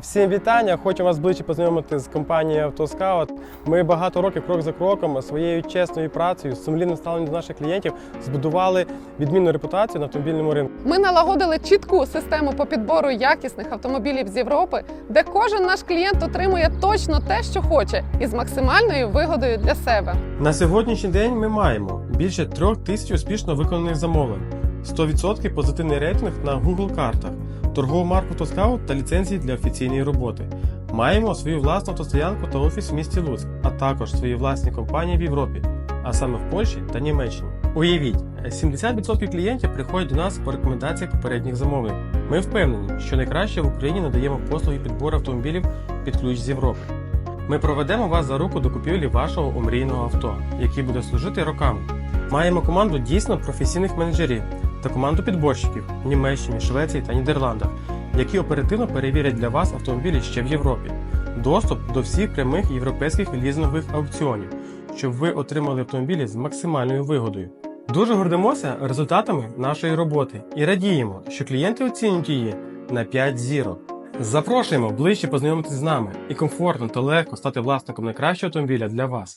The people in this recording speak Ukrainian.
Всім вітання! Хочу вас ближче познайомити з компанією «Автоскаут». Ми багато років, крок за кроком, своєю чесною працею, сумлінним ставленням до наших клієнтів збудували відмінну репутацію на автомобільному ринку. Ми налагодили чітку систему по підбору якісних автомобілів з Європи, де кожен наш клієнт отримує точно те, що хоче, і з максимальною вигодою для себе. На сьогоднішній день ми маємо більше трьох тисяч успішно виконаних замовлень, 100% позитивний рейтинг на Google картах, торгову марку «Автоскаут» та ліцензії для офіційної роботи. Маємо свою власну автостоянку та офіс в місті Луцьк, а також свої власні компанії в Європі, а саме в Польщі та Німеччині. Уявіть, 70% клієнтів приходять до нас по рекомендаціях попередніх замовлень. Ми впевнені, що найкраще в Україні надаємо послуги підбору автомобілів під ключ з Європи. Ми проведемо вас за руку до купівлі вашого омрійного авто, який буде служити роками. Маємо команду дійсно професійних менеджерів та команду підборщиків в Німеччині, Швеції та Нідерландах, які оперативно перевірять для вас автомобілі ще в Європі. Доступ до всіх прямих європейських лізингових аукціонів, щоб ви отримали автомобілі з максимальною вигодою. Дуже гордимося результатами нашої роботи і радіємо, що клієнти оцінюють її на 5 зірок. Запрошуємо ближче познайомитись з нами і комфортно та легко стати власником найкращого автомобіля для вас.